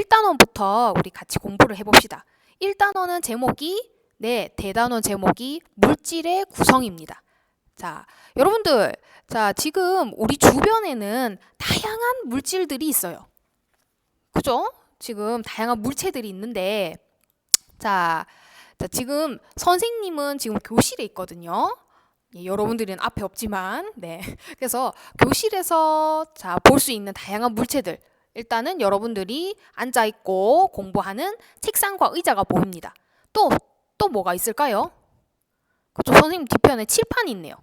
1단원부터 우리 같이 공부를 해봅시다. 1단원은 제목이 네, 대단원 제목이 물질의 구성입니다. 자, 여러분들, 자, 지금 우리 주변에는 다양한 물질들이 있어요. 그죠? 지금 다양한 물체들이 있는데, 자, 자, 지금 선생님은 지금 교실에 있거든요. 예, 여러분들은 앞에 없지만, 네. 그래서 교실에서 자, 볼 수 있는 다양한 물체들. 일단은 여러분들이 앉아 있고 공부하는 책상과 의자가 보입니다. 또, 또 뭐가 있을까요? 그쵸, 선생님 뒤편에 칠판이 있네요.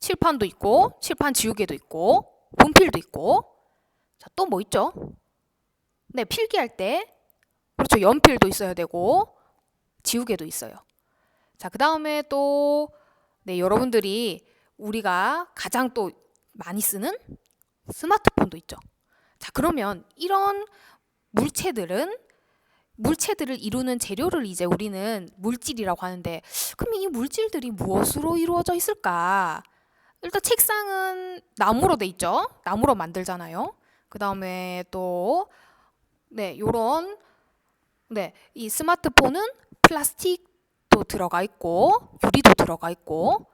칠판도 있고, 칠판 지우개도 있고, 분필도 있고. 자, 또 뭐 있죠? 네, 필기할 때. 그렇죠. 연필도 있어야 되고, 지우개도 있어요. 자, 그 다음에 또, 네, 여러분들이 우리가 가장 또 많이 쓰는 스마트폰도 있죠. 자, 그러면 이런 물체들은 물체들을 이루는 재료를 이제 우리는 물질이라고 하는데, 그럼 이 물질들이 무엇으로 이루어져 있을까? 일단 책상은 나무로 돼 있죠. 나무로 만들잖아요. 그 다음에 또, 네, 요런, 네, 이 스마트폰은 플라스틱도 들어가 있고, 유리도 들어가 있고,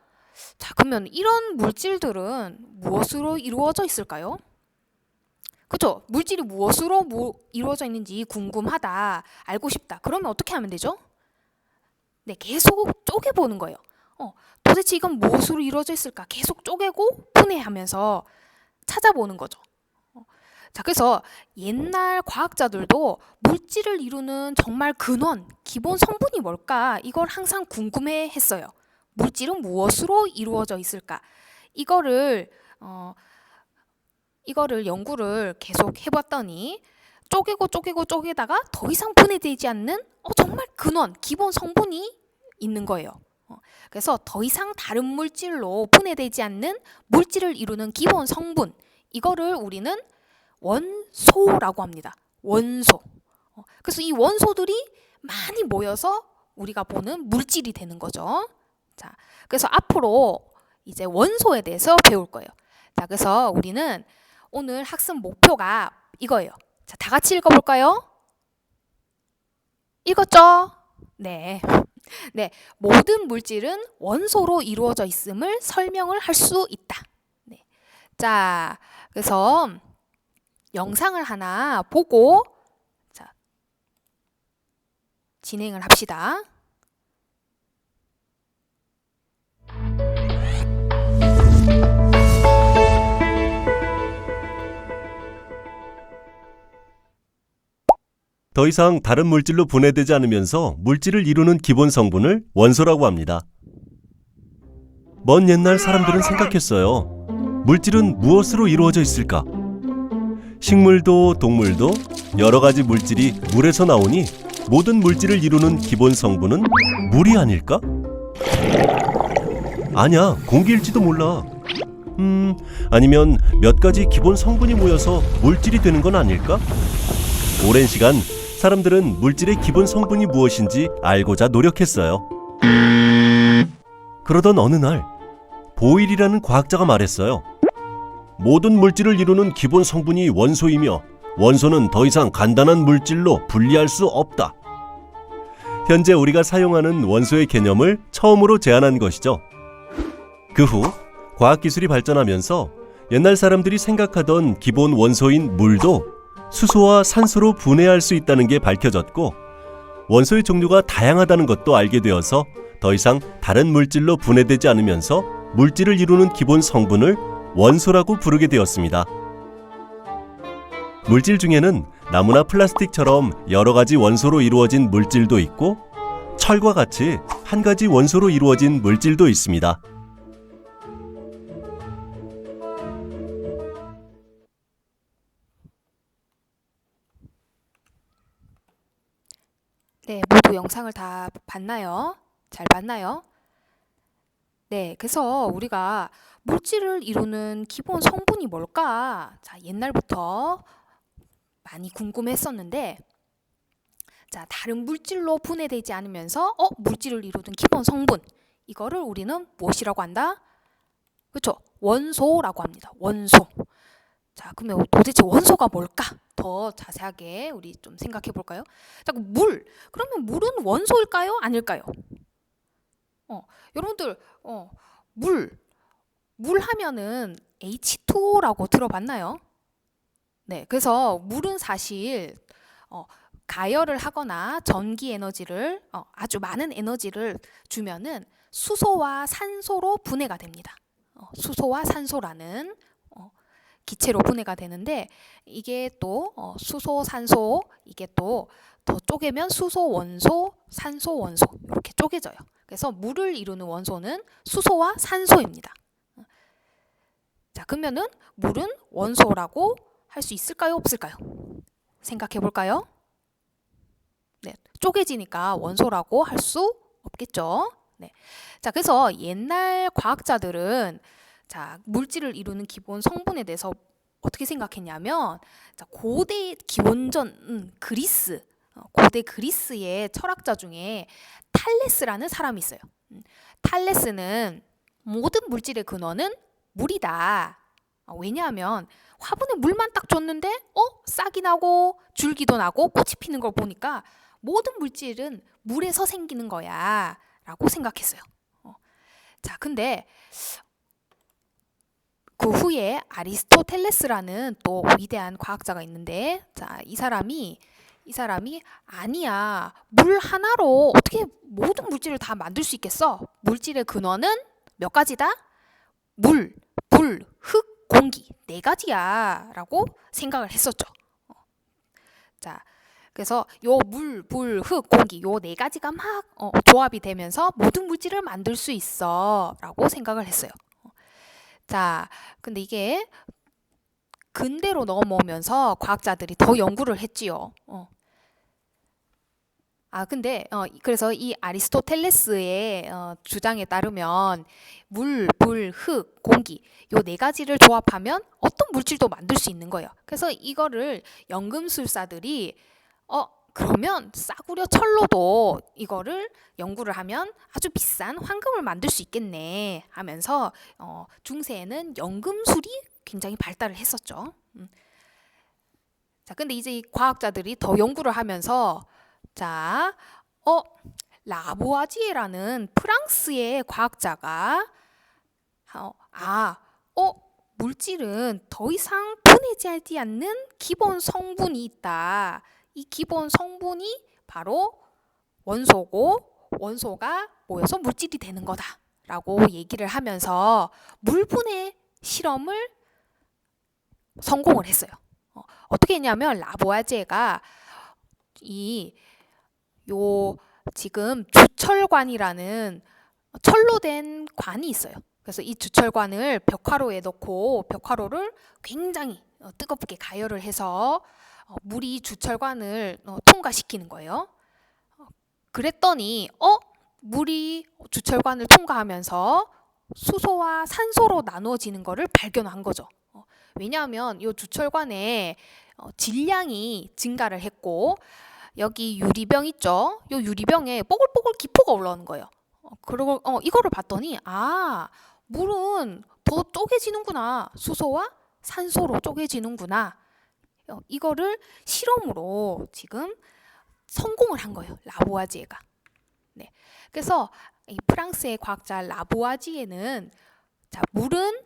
자, 그러면 이런 물질들은 무엇으로 이루어져 있을까요? 그죠? 물질이 무엇으로 뭐 이루어져 있는지 궁금하다, 알고 싶다. 그러면 어떻게 하면 되죠? 네, 계속 쪼개보는 거예요. 어, 도대체 이건 무엇으로 이루어져 있을까? 계속 쪼개고 분해하면서 찾아보는 거죠. 어, 자, 그래서 옛날 과학자들도 물질을 이루는 정말 근원, 기본 성분이 뭘까? 이걸 항상 궁금해 했어요. 물질은 무엇으로 이루어져 있을까? 이거를, 어, 이거를 연구를 계속 해봤더니 쪼개고 쪼개고 쪼개다가 더 이상 분해되지 않는 어, 정말 근원, 기본 성분이 있는 거예요. 어, 그래서 더 이상 다른 물질로 분해되지 않는 물질을 이루는 기본 성분, 이거를 우리는 원소라고 합니다. 원소. 어, 그래서 이 원소들이 많이 모여서 우리가 보는 물질이 되는 거죠. 자, 그래서 앞으로 이제 원소에 대해서 배울 거예요. 자, 그래서 우리는 오늘 학습 목표가 이거예요. 자, 다 같이 읽어볼까요? 읽었죠? 네. 네. 모든 물질은 원소로 이루어져 있음을 설명을 할 수 있다. 네. 자, 그래서 영상을 하나 보고 자, 진행을 합시다. 더 이상 다른 물질로 분해되지 않으면서 물질을 이루는 기본 성분을 원소라고 합니다. 먼 옛날 사람들은 생각했어요. 물질은 무엇으로 이루어져 있을까? 식물도 동물도 여러 가지 물질이 물에서 나오니 모든 물질을 이루는 기본 성분은 물이 아닐까? 아니야, 공기일지도 몰라. 음, 아니면 몇 가지 기본 성분이 모여서 물질이 되는 건 아닐까? 오랜 시간 사람들은 물질의 기본 성분이 무엇인지 알고자 노력했어요. 그러던 어느 날 보일이라는 과학자가 말했어요. 모든 물질을 이루는 기본 성분이 원소이며 원소는 더 이상 간단한 물질로 분리할 수 없다. 현재 우리가 사용하는 원소의 개념을 처음으로 제안한 것이죠. 그 후 과학기술이 발전하면서 옛날 사람들이 생각하던 기본 원소인 물도 수소와 산소로 분해할 수 있다는 게 밝혀졌고 원소의 종류가 다양하다는 것도 알게 되어서 더 이상 다른 물질로 분해되지 않으면서 물질을 이루는 기본 성분을 원소라고 부르게 되었습니다. 물질 중에는 나무나 플라스틱처럼 여러 가지 원소로 이루어진 물질도 있고 철과 같이 한 가지 원소로 이루어진 물질도 있습니다. 영상을 다 봤나요? 잘 봤나요? 네, 그래서 우리가 물질을 이루는 기본 성분이 뭘까? 자, 옛날부터 많이 궁금했었는데, 자, 다른 물질로 분해되지 않으면서, 어, 물질을 이루는 기본 성분. 이거를 우리는 무엇이라고 한다? 그렇죠? 원소라고 합니다. 원소. 자, 그러면 도대체 원소가 뭘까? 더 자세하게 우리 좀 생각해 볼까요? 자, 물. 그러면 물은 원소일까요? 아닐까요? 어, 여러분들, 어, 물. 물 하면은 H2O라고 들어봤나요? 네, 그래서 물은 사실 어, 가열을 하거나 전기 에너지를 어, 아주 많은 에너지를 주면은 수소와 산소로 분해가 됩니다. 어, 수소와 산소라는 어, 기체로 분해가 되는데 이게 또 어, 수소, 산소 이게 또 더 쪼개면 수소, 원소, 산소, 원소 이렇게 쪼개져요. 그래서 물을 이루는 원소는 수소와 산소입니다. 어. 자, 그러면은 물은 원소라고 할 수 있을까요, 없을까요? 생각해 볼까요? 네, 쪼개지니까 원소라고 할 수 없겠죠. 네. 자, 그래서 옛날 과학자들은 자, 물질을 이루는 기본 성분에 대해서 어떻게 생각했냐면 자, 고대 기원전 음, 그리스 어, 고대 그리스의 철학자 중에 탈레스라는 사람이 있어요. 음, 탈레스는 모든 물질의 근원은 물이다. 어, 왜냐하면 화분에 물만 딱 줬는데 어 싹이 나고 줄기도 나고 꽃이 피는 걸 보니까 모든 물질은 물에서 생기는 거야라고 생각했어요. 어. 자, 근데 그 후에 아리스토텔레스라는 또 위대한 과학자가 있는데 자, 이 사람이 이 사람이 아니야. 물 하나로 어떻게 모든 물질을 다 만들 수 있겠어? 물질의 근원은 몇 가지다? 물, 불, 흙, 공기 네 가지야라고 생각을 했었죠. 어. 자, 그래서 요 물, 불, 흙, 공기 요 네 가지가 막 어, 조합이 되면서 모든 물질을 만들 수 있어라고 생각을 했어요. 어. 자, 근데 이게 근대로 넘어오면서 과학자들이 더 연구를 했지요. 어. 아, 근데 어, 그래서 이 아리스토텔레스의 어, 주장에 따르면 물, 불, 흙, 공기 요 네 가지를 조합하면 어떤 물질도 만들 수 있는 거예요. 그래서 이거를 연금술사들이 어 그러면 싸구려 철로도 이거를 연구를 하면 아주 비싼 황금을 만들 수 있겠네 하면서 어, 중세에는 연금술이 굉장히 발달을 했었죠. 음. 자, 근데 이제 이 과학자들이 더 연구를 하면서 자, 어, 라보아지에라는 프랑스의 과학자가 어, 아, 어, 물질은 더 이상 분해되지 않는 기본 성분이 있다. 이 기본 성분이 바로 원소고 원소가 모여서 물질이 되는 거다라고 얘기를 하면서 물분해 실험을 성공을 했어요. 어, 어떻게 했냐면 라보아제가 이 요 지금 주철관이라는 철로 된 관이 있어요. 그래서 이 주철관을 벽화로에 넣고 벽화로를 굉장히 어, 뜨겁게 가열을 해서 어, 물이 주철관을 어, 통과시키는 거예요. 어, 그랬더니 어 물이 주철관을 통과하면서 수소와 산소로 나누어지는 것을 발견한 거죠. 어, 왜냐하면 이 주철관에 어, 질량이 증가를 했고 여기 유리병 있죠? 이 유리병에 뽀글뽀글 기포가 올라오는 거예요. 어, 그리고 어, 이거를 봤더니 아 물은 더 쪼개지는구나. 수소와 산소로 쪼개지는구나. 어, 이거를 실험으로 지금 성공을 한 거예요. 라보아지에가. 네. 그래서 이 프랑스의 과학자 라보아지에는 자, 물은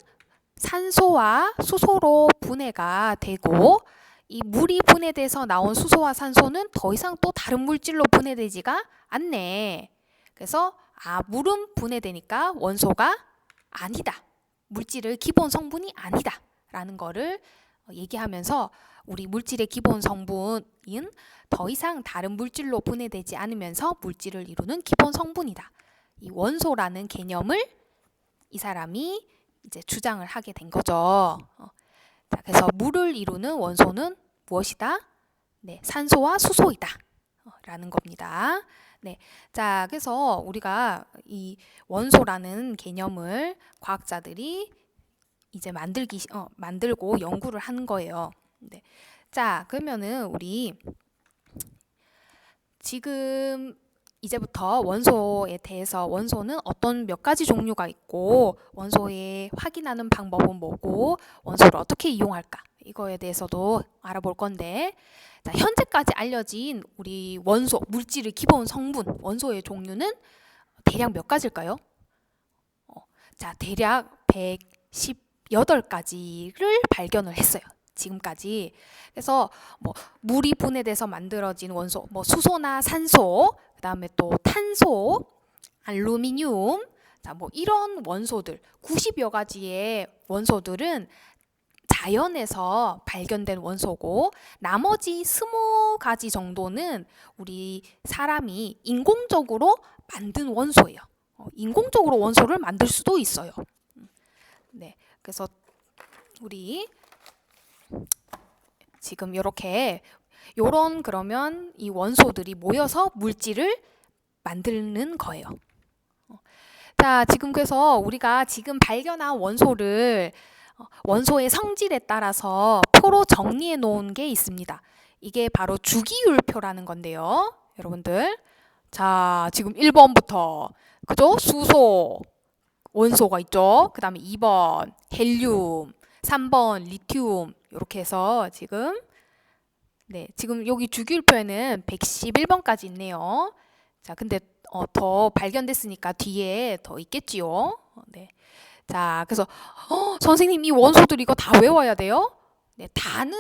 산소와 수소로 분해가 되고 이 물이 분해돼서 나온 수소와 산소는 더 이상 또 다른 물질로 분해되지가 않네. 그래서 아, 물은 분해되니까 원소가 아니다. 물질의 기본 성분이 아니다. 라는 거를 어, 얘기하면서 우리 물질의 기본 성분인 더 이상 다른 물질로 분해되지 않으면서 물질을 이루는 기본 성분이다. 이 원소라는 개념을 이 사람이 이제 주장을 하게 된 거죠. 어. 자, 그래서 물을 이루는 원소는 무엇이다? 네, 산소와 수소이다. 어, 라는 겁니다. 네. 자, 그래서 우리가 이 원소라는 개념을 과학자들이 이제 만들기 어, 만들고 연구를 한 거예요. 네. 자, 그러면은 우리 지금 이제부터 원소에 대해서 원소는 어떤 몇 가지 종류가 있고 원소에 확인하는 방법은 뭐고 원소를 어떻게 이용할까 이거에 대해서도 알아볼 건데 자, 현재까지 알려진 우리 원소 물질의 기본 성분 원소의 종류는 대략 몇 가지일까요? 어, 자 대략 118가지를 발견을 했어요. 지금까지 그래서 뭐 물이 분해돼서 만들어진 원소 뭐 수소나 산소 그다음에 또 탄소 알루미늄 자뭐 이런 원소들 90여 가지의 원소들은 자연에서 발견된 원소고 나머지 스무 가지 정도는 우리 사람이 인공적으로 만든 원소예요. 어, 인공적으로 원소를 만들 수도 있어요. 음, 네, 그래서 우리 지금 이렇게 요런 그러면 이 원소들이 모여서 물질을 만드는 거예요. 어, 자, 지금 그래서 우리가 지금 발견한 원소를 어, 원소의 성질에 따라서 표로 정리해 놓은 게 있습니다. 이게 바로 주기율표라는 건데요. 여러분들. 자, 지금 1번부터 그죠? 수소 원소가 있죠. 그다음에 2번 헬륨, 3번 리튬 이렇게 해서 지금 네, 지금 여기 주기율표에는 111번까지 있네요. 자, 근데 어, 더 발견됐으니까 뒤에 더 있겠지요. 어, 네. 자, 그래서 어, 선생님 이 원소들 이거 다 외워야 돼요? 네, 다는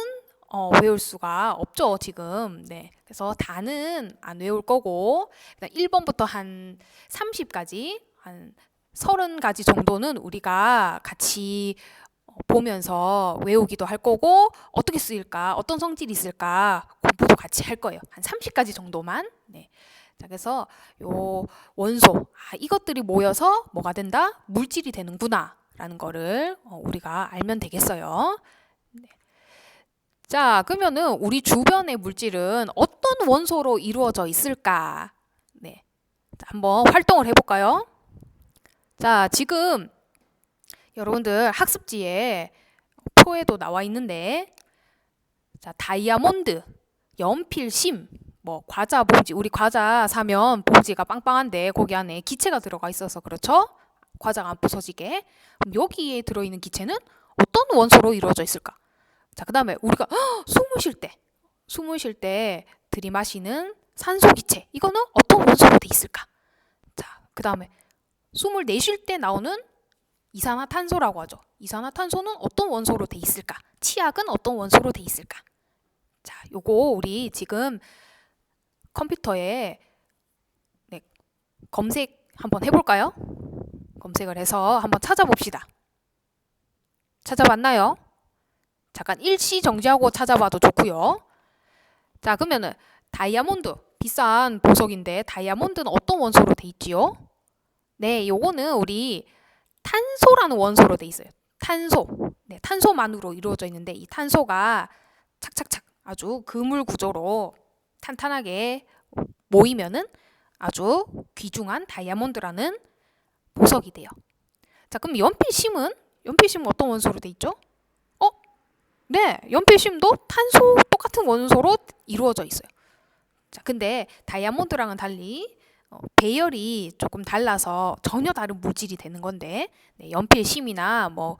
어, 외울 수가 없죠, 지금. 네. 그래서 다는 안 외울 거고, 그다음 1번부터 한 30까지, 한 30가지 정도는 우리가 같이 어, 보면서 외우기도 할 거고, 어떻게 쓰일까, 어떤 성질이 있을까 공부도 같이 할 거예요. 한 30가지 정도만. 네. 자, 그래서 요 원소, 아, 이것들이 모여서 뭐가 된다? 물질이 되는구나. 라는 거를 어, 우리가 알면 되겠어요. 네. 자, 그러면은 우리 주변의 물질은 어떤 원소로 이루어져 있을까? 네. 자, 한번 활동을 해볼까요? 자, 지금 여러분들 학습지에 표에도 나와 있는데, 자, 다이아몬드, 연필, 심, 뭐 과자 봉지, 우리 과자 사면 봉지가 빵빵한데 거기 안에 기체가 들어가 있어서 그렇죠? 과자가 안 부서지게. 그럼 여기에 들어있는 기체는 어떤 원소로 이루어져 있을까? 자, 그 다음에 우리가 헉, 숨을 쉴 때, 숨을 쉴 때 들이마시는 산소 기체, 이거는 어떤 원소로 돼 있을까? 자, 그 다음에 숨을 내쉴 때 나오는 이산화탄소라고 하죠. 이산화탄소는 어떤 원소로 돼 있을까? 치약은 어떤 원소로 돼 있을까? 자, 요거 우리 지금 컴퓨터에 네, 검색 한번 해볼까요? 검색을 해서 한번 찾아봅시다. 찾아봤나요? 잠깐 일시 정지하고 찾아봐도 좋고요. 자, 그러면은 다이아몬드 비싼 보석인데 다이아몬드는 어떤 원소로 돼 있지요? 네, 요거는 우리 탄소라는 원소로 돼 있어요. 탄소. 네, 탄소만으로 이루어져 있는데 이 탄소가 착착착 아주 그물 구조로 탄탄하게 모이면은 아주 귀중한 다이아몬드라는 보석이 돼요. 자, 그럼 연필심은 연필심은 어떤 원소로 돼 있죠? 어? 네, 연필심도 탄소 똑같은 원소로 이루어져 있어요. 자, 근데 다이아몬드랑은 달리 어, 배열이 조금 달라서 전혀 다른 물질이 되는 건데 네, 연필심이나 뭐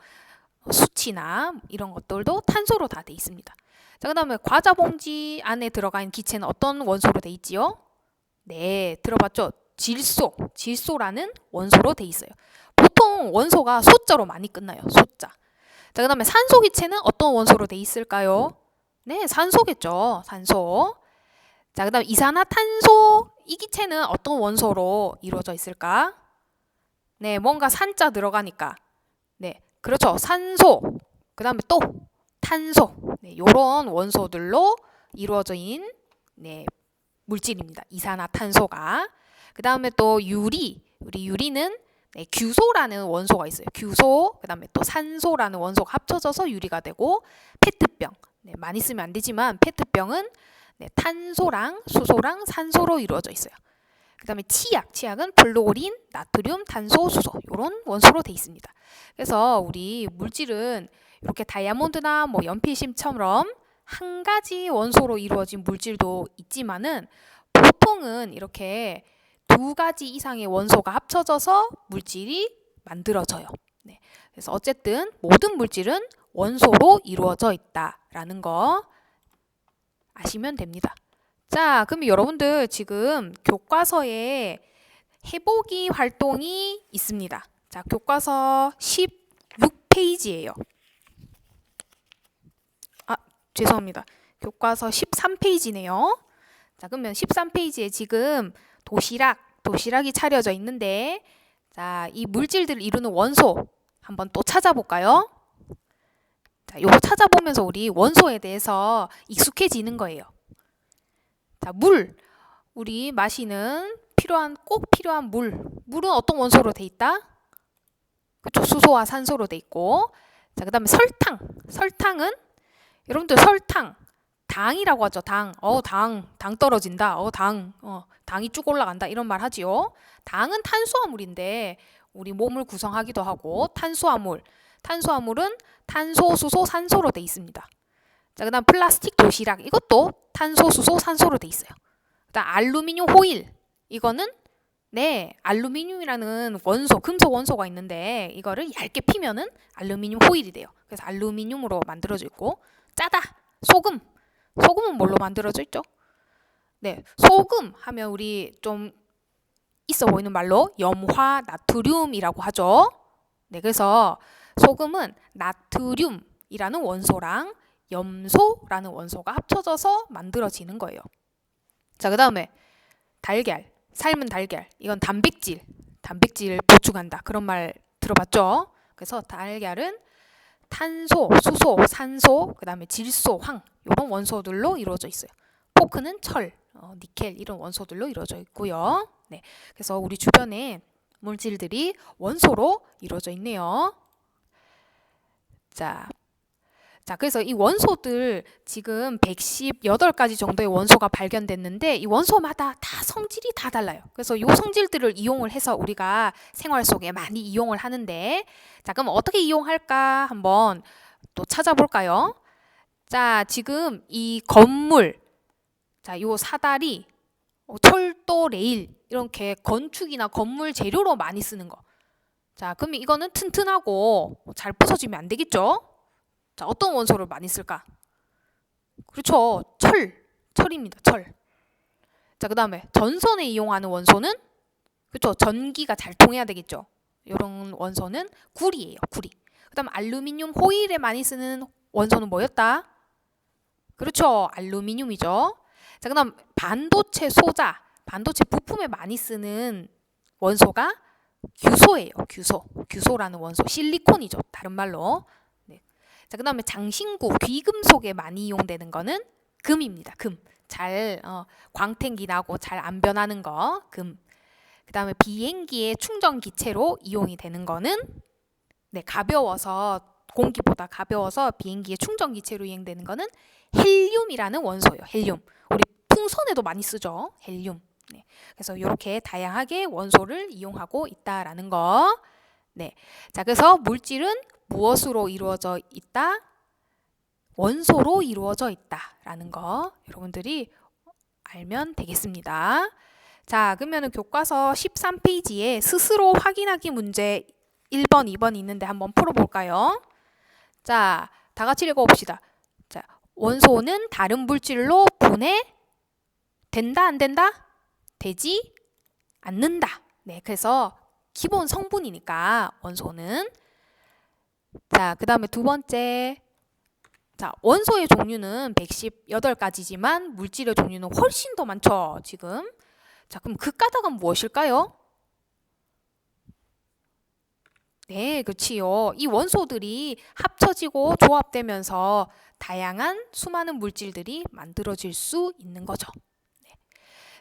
수치나 이런 것들도 탄소로 다 돼 있습니다. 자, 그 다음에 과자 봉지 안에 들어가 있는 기체는 어떤 원소로 돼 있지요? 네, 들어봤죠? 질소, 질소라는 원소로 돼 있어요. 보통 원소가 소자로 많이 끝나요. 소자. 자, 그 다음에 산소 기체는 어떤 원소로 돼 있을까요? 네, 산소겠죠. 산소. 자, 그 다음 이산화탄소 이 기체는 어떤 원소로 이루어져 있을까? 네, 뭔가 산자 들어가니까. 네, 그렇죠. 산소. 그 다음에 또 탄소. 네, 요런 원소들로 이루어진 네, 물질입니다. 이산화탄소가. 그 다음에 또 유리. 우리 유리는 네, 규소라는 원소가 있어요. 규소. 그 다음에 또 산소라는 원소가 합쳐져서 유리가 되고 페트병. 네, 많이 쓰면 안 되지만 페트병은 네, 탄소랑 수소랑 산소로 이루어져 있어요. 그 다음에 치약, 치약은 플로린, 나트륨, 탄소, 수소 이런 원소로 돼 있습니다. 그래서 우리 물질은 이렇게 다이아몬드나 뭐 연필심처럼 한 가지 원소로 이루어진 물질도 있지만은 보통은 이렇게 두 가지 이상의 원소가 합쳐져서 물질이 만들어져요. 네. 그래서 어쨌든 모든 물질은 원소로 이루어져 있다라는 거 아시면 됩니다. 자, 그럼 여러분들 지금 교과서에 해보기 활동이 있습니다. 자, 교과서 16페이지예요. 아, 죄송합니다. 교과서 13페이지네요. 자, 그러면 13페이지에 지금 도시락, 도시락이 차려져 있는데 자, 이 물질들을 이루는 원소 한번 또 찾아볼까요? 자, 요거 찾아보면서 우리 원소에 대해서 익숙해지는 거예요. 자, 물. 우리 마시는 필요한 꼭 필요한 물. 물은 어떤 원소로 돼 있다? 그쵸, 수소와 산소로 돼 있고. 자, 그다음에 설탕. 설탕은 여러분들 설탕 당이라고 하죠. 당. 어, 당. 당 떨어진다. 어, 당. 어, 당이 쭉 올라간다. 이런 말 하지요. 당은 탄수화물인데 우리 몸을 구성하기도 하고 탄수화물. 탄수화물은 탄소, 수소, 산소로 돼 있습니다. 자, 그다음 플라스틱 도시락 이것도 탄소, 수소, 산소로 돼 있어요. 그다음 알루미늄 호일 이거는 네, 알루미늄이라는 원소, 금속 원소가 있는데 이거를 얇게 피면은 알루미늄 호일이 돼요. 그래서 알루미늄으로 만들어져 있고 짜다, 소금. 소금은 뭘로 만들어져 있죠? 네, 소금 하면 우리 좀 있어 보이는 말로 염화 나트륨이라고 하죠. 네, 그래서 소금은 나트륨이라는 원소랑 염소라는 원소가 합쳐져서 만들어지는 거예요. 자, 그 다음에 달걀, 삶은 달걀. 이건 단백질, 단백질 보충한다. 그런 말 들어봤죠? 그래서 달걀은 탄소, 수소, 산소, 그 다음에 질소, 황 이런 원소들로 이루어져 있어요. 포크는 철, 어, 니켈 이런 원소들로 이루어져 있고요. 네, 그래서 우리 주변에 물질들이 원소로 이루어져 있네요. 자, 자, 그래서 이 원소들 지금 118가지 정도의 원소가 발견됐는데 이 원소마다 다 성질이 다 달라요. 그래서 이 성질들을 이용을 해서 우리가 생활 속에 많이 이용을 하는데 자, 그럼 어떻게 이용할까 한번 또 찾아볼까요? 자, 지금 이 건물 자, 요 사다리 어, 철도 레일 이렇게 건축이나 건물 재료로 많이 쓰는 거. 자, 그러면 이거는 튼튼하고 잘 부서지면 안 되겠죠? 자, 어떤 원소를 많이 쓸까? 그렇죠. 철. 철입니다. 철. 자, 그 다음에 전선에 이용하는 원소는 그렇죠. 전기가 잘 통해야 되겠죠. 이런 원소는 구리예요. 구리. 그다음 알루미늄 호일에 많이 쓰는 원소는 뭐였다? 그렇죠. 알루미늄이죠. 자, 그다음 반도체 소자, 반도체 부품에 많이 쓰는 원소가 규소예요. 규소. 규소라는 원소. 실리콘이죠. 다른 말로. 네. 자, 그 다음에 장신구, 귀금속에 많이 이용되는 거는 금입니다. 금. 잘 어, 광택이 나고 잘 안 변하는 거. 금. 그 다음에 비행기의 충전 기체로 이용이 되는 거는 네, 가벼워서 공기보다 가벼워서 비행기의 충전 기체로 이용되는 거는 헬륨이라는 원소예요. 헬륨. 우리 풍선에도 많이 쓰죠. 헬륨. 네. 그래서 이렇게 다양하게 원소를 이용하고 있다라는 거. 네. 자, 그래서 물질은 무엇으로 이루어져 있다? 원소로 이루어져 있다라는 거 여러분들이 알면 되겠습니다. 자, 그러면은 교과서 13페이지에 스스로 확인하기 문제 1번, 2번 있는데 한번 풀어 볼까요? 자, 다 같이 읽어 봅시다. 자, 원소는 다른 물질로 분해 된다 안 된다? 되지 않는다. 네, 그래서 기본 성분이니까 원소는 자, 그 다음에 두 번째 자, 원소의 종류는 118가지지만 물질의 종류는 훨씬 더 많죠, 지금. 자, 그럼 그 까닭은 무엇일까요? 네, 그렇지요. 이 원소들이 합쳐지고 조합되면서 다양한 수많은 물질들이 만들어질 수 있는 거죠.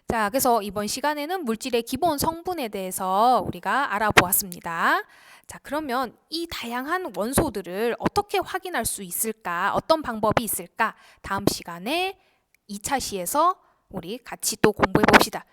네. 자, 그래서 이번 시간에는 물질의 기본 성분에 대해서 우리가 알아보았습니다. 자, 그러면 이 다양한 원소들을 어떻게 확인할 수 있을까? 어떤 방법이 있을까? 다음 시간에 2차 시에서 우리 같이 또 공부해 봅시다.